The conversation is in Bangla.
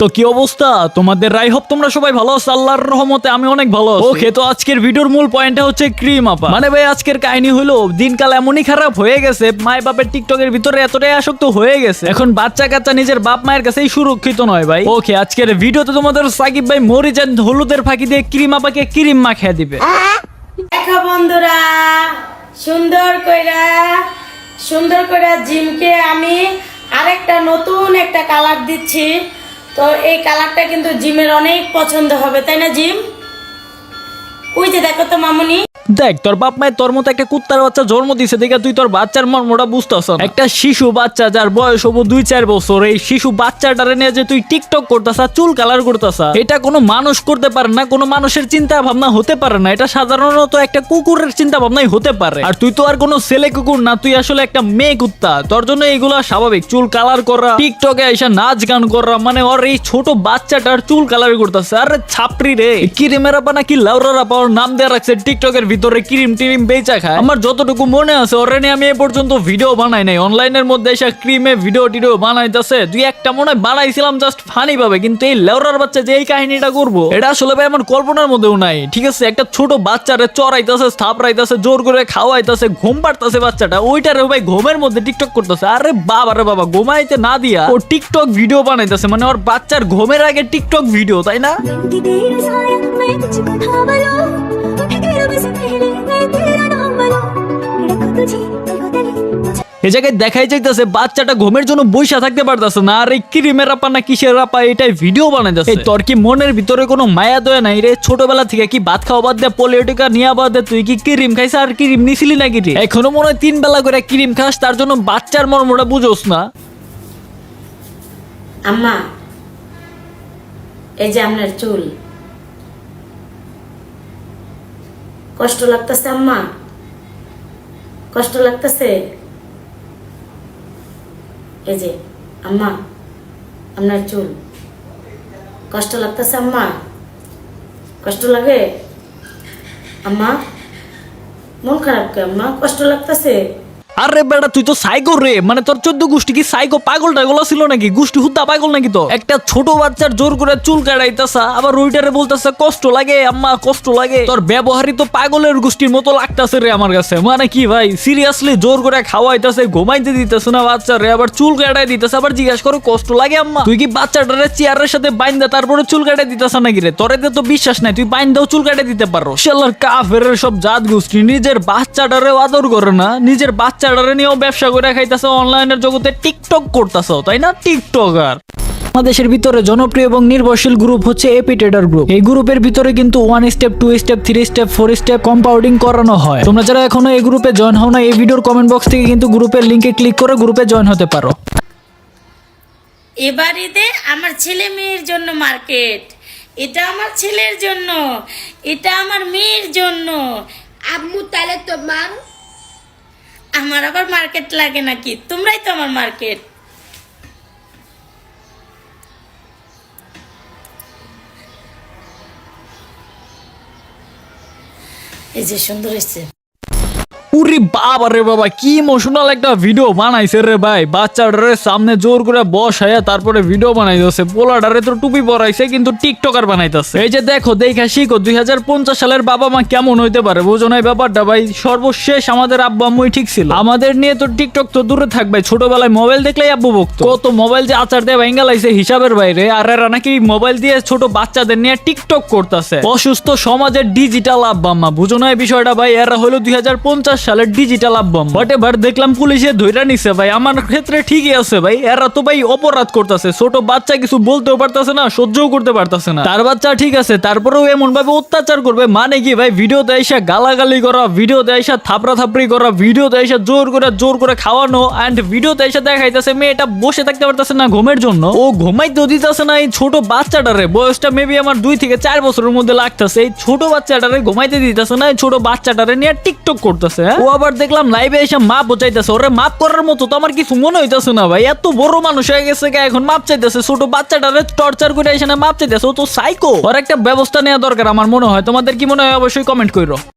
তো কি অবস্থা? তোমাদের রাই হোপ তোমরা সবাই ভালো আছো? আল্লাহর রহমতে আমি অনেক ভালো আছি। ওকে তো আজকের ভিডিওর মূল পয়েন্টটা হচ্ছে ক্রিম আপা। মানে ভাই আজকের কাহিনী হলো দিনকাল এমনই খারাপ হয়ে গেছে মায় বাপের টিকটকের ভিতরে এতটাই আসক্ত হয়ে গেছে। এখন বাচ্চা কাচ্চা নিজের বাপ মায়ের কাছেই সুরক্ষিত নয় ভাই। ওকে আজকের ভিডিওতে তোমাদের সাকিব ভাই মরিচ and হলুদের ফাঁকি দিয়ে ক্রিম আপাকে ক্রিম মাখিয়ে দিবে। দেখো বন্ধুরা সুন্দর কইরা সুন্দর কইরা জিমকে আমি আরেকটা নতুন একটা কালার দিচ্ছি। তো এই কালারটা কিন্তু জিমের অনেক পছন্দ হবে, তাই না জিম? ওই যে দেখো তো মামুনি। দেখ, তোর বাপ মায়ের তোর মতো একটা কুত্তার বাচ্চা জন্ম দিছে দেখে তুই তোর বাচ্চার মর্মটা বুঝতেছ। একটা শিশু বাচ্চা যার বয়স হব দুই চার বছর, এই শিশু বাচ্চাটারে নিয়ে যে তুই টিকটক করতেছা, চুল কালার করতেছা, এটা কোনো মানুষ করতে পারে না, কোনো মানুষের চিন্তা ভাবনা হতে পারে না, এটা সাধারণত একটা কুকুরের চিন্তা ভাবনাই হতে পারে আর তুই তো আর কোনো ছেলে কুকুর না, তুই আসলে একটা মেয়ে কুত্তা, তোর জন্য এগুলো স্বাভাবিক, চুল কালার করা টিকটকে এসে নাচ গান করা মানে ওর এই ছোট বাচ্চাটার চুল কালার করতেছে, আরে ছাপড়ি রে কিরিমের আপা নাকি লাউরার আপা ওর নাম দেওয়া রাখছে টিকটকের ভিতরে ক্রিম টিরিম বেচা খায়। আমার যতটুকু মনে আছে ওরে আমি এ পর্যন্ত ভিডিও বানাই নাই। অনলাইনের মধ্যে এসে ক্রিমে ভিডিও টিডিও বানাইতেছে। দুই একটা মনে হয় বানাইছিলাম জাস্ট ফানি ভাবে, কিন্তু এই লেওরার বাচ্চা যে এই কাহিনীটা করব, এটা আসলে ভাই আমার কল্পনার মধ্যেও নাই। ঠিক আছে, একটা ছোট বাচ্চারে চড়াইতেছে থাপড়াইতেছে জোর করে খাওয়াইতেছে, ঘুম পাড়তেছে বাচ্চাটা, ওইটারে ভাই ঘুমের মধ্যে টিকটক করতেছে। আরে বাবা রে বাবা, ঘুমাইতে না দিয়া ও টিকটক ভিডিও বানাইতেছে। মানে ওর বাচ্চার ঘুমের আগে টিকটক ভিডিও তাই না? এ জায়গায় দেখাই যাইতেছে বাচ্চাটা ঘুমের জন্য বইসা থাকতে পারতেছে না আর এই ক্রিমের আপা না কিসের আপা এটাই ভিডিও বানাইতেছে। এই তোর কি মনের ভিতরে কোনো মায়া দয়া নাই রে? ছোটবেলা থেকে কি ভাত খাওয়া বাদ দে পোলিওটিকা নিয়ে বাদ দে তুই কি ক্রিম খাইছ আর ক্রিম নিছিলি নাকি রে? এখনও মনে হয় তিন বেলা করে ক্রিম খাস তার জন্য বাচ্চার মর্মটা বুঝোস না। আম্মা এই যে আপনার চুল। কষ্ট লাগতেছে আম্মা? কষ্ট লাগতেছে? এই যে, আম্মা, আপনার চুল। কষ্ট লাগতেছে, আম্মা? কষ্ট লাগে? আম্মা, মন খারাপ কে আম্মা? কষ্ট লাগতেছে? আরে বেটা তুই তো সাইকো রে। মানে তোর চোদ্দ গোষ্ঠী কি সাইকো পাগল টাগল ছিল নাকি? গোষ্ঠী হুদ্দা পাগল নাকি তো একটা ছোট বাচ্চার জোর করে চুল কাটাইতেছা, আবার ওইটারে বলতেছে, কষ্ট লাগে, আম্মা, কষ্ট লাগে। তোর ব্যবহারই তো পাগলের গোষ্ঠীর মতো লাগতেছে রে আমার কাছে। মানে কি ভাই সিরিয়াসলি জোর করে খাওয়াইতেছে, ঘুমাইতে দিতেছে না বাচ্চা রে, আবার চুল কাটাই দিতেছে, আবার জিজ্ঞাসা করে, কষ্ট লাগে, আম্মা? তুই কি বাচ্চাটারে চেয়ারের সাথে বাইন্দা, তারপরে চুল কাটাই দিতেছ নাকি রে? তোরে তো বিশ্বাস নাই, তুই বাইন্দাও চুল কাটাই দিতে পারো। শালার কাফের সব জাত গোষ্ঠী, নিজের বাচ্চাটারে আদর করে না, নিজের বাচ্চাটারে নিয়েও ব্যবসা করে খাইতেছে, অনলাইনের জগতে টিকটক করতেছো, তাই না? টিকটকার। বাংলাদেশের ভিতরে জনপ্রিয় এবং নির্ভরশীল গ্রুপ হচ্ছে এপি ট্রেডার গ্রুপ এই গ্রুপের ভিতরে কিন্তু one step two step three step four step compounding করানো হয়। তোমরা যারা এখনও এই গ্রুপে জয়েন হও না, এই ভিডিওর কমেন্ট বক্স থেকে কিন্তু গ্রুপের লিংকে ক্লিক করে গ্রুপে জয়েন হতে পারো। এবার ঈদে আমার ছেলে মেয়ের জন্য মার্কেট এটা আমার ছেলের জন্য, এটা আমার মেয়ের জন্য। আম্মু, তাহলে তোমার আমার আবার মার্কেট লাগে নাকি? তোমরাই তো আমার মার্কেট। এই যে সুন্দর এসছে উরি বাবা রে বাবা, কি ইমোশনাল একটা ভিডিও বানাইছে রে ভাই। বাচ্চাটারে সামনে জোর করে বসায়া তারপরে ভিডিও বানাইতেছে। পোলাটারে তো টুপি পরাইছে, কিন্তু টিকটকার বানাইতেছে। এই যে দেখো, দেখা শিখো, দুই হাজার পঞ্চাশ সালের বাবা মা কেমন হইতে পারে? বুঝো না ব্যাপারটা ভাই, সর্বশেষ আমাদের আব্বু আম্মুই ঠিক ছিল। আমাদের নিয়ে তো টিকটক তো দূরে থাকবে ছোটবেলায় মোবাইল দেখলেই আব্বু বকতো। কত মোবাইল যে আচার দিয়ে ভেঙ্গা হিসাবের বাইরে, আর এরা নাকি মোবাইল দিয়ে ছোট বাচ্চাদের নিয়ে টিকটক করতেছে। অসুস্থ সমাজের ডিজিটাল আব্বা আম্মা, বুঝো না এই বিষয়টা ভাই, এরা হলো দুই হাজার পঞ্চাশ সালের ডিজিটাল আব্বাম বাট এবার দেখলাম পুলিশে ধৈরা নিছে ভাই। আমার ক্ষেত্রে ঠিকই আছে ভাই। এরা তো ভাই অপরাধ করতেছে। ছোট বাচ্চা কিছু বলতেও পারতেছে না, সহ্যও করতে পারতেছে না। তার বাচ্চা ঠিক আছে, তারপরেও এমন ভাবে অত্যাচার করবে। মানে কি ভাই? ভিডিওতে এসে গালাগালি করা, ভিডিওতে এসে থাপড়া থাপড়ি করা, ভিডিওতে এসে জোর করে জোর করে খাওয়ানো অ্যান্ড ভিডিওতে এসে দেখাইতেছে, মেয়েটা বসে থাকতে পারতেছে না ঘুমের জন্য। ও ঘুমাইতেও দিতেছে না এই ছোট বাচ্চাটারে। বয়সটা মেবি আমার দুই থেকে চার বছরের মধ্যে লাগতেছে। এই ছোট বাচ্চাটারে ঘুমাইতে দিতেছে না, এই ছোট বাচ্চাটারে নিয়ে টিকটক করতেছে হ্যাঁ? ও আবার দেখলাম লাইভে এসে মাপ চাইতেছে। ওরে মাপ করার মতো তো আমার কিছু মনে হইতেছে না ভাই। এত বড় মানুষ হয়ে গেছে গা, এখন মাপ চাইতেছে। ছোট বাচ্চাটারে টর্চার করে এসে মাপ চাইতেছে। ও তো সাইকো ওর একটা ব্যবস্থা নেওয়া দরকার আমার মনে হয়। তোমাদের কি মনে হয়? অবশ্যই কমেন্ট করো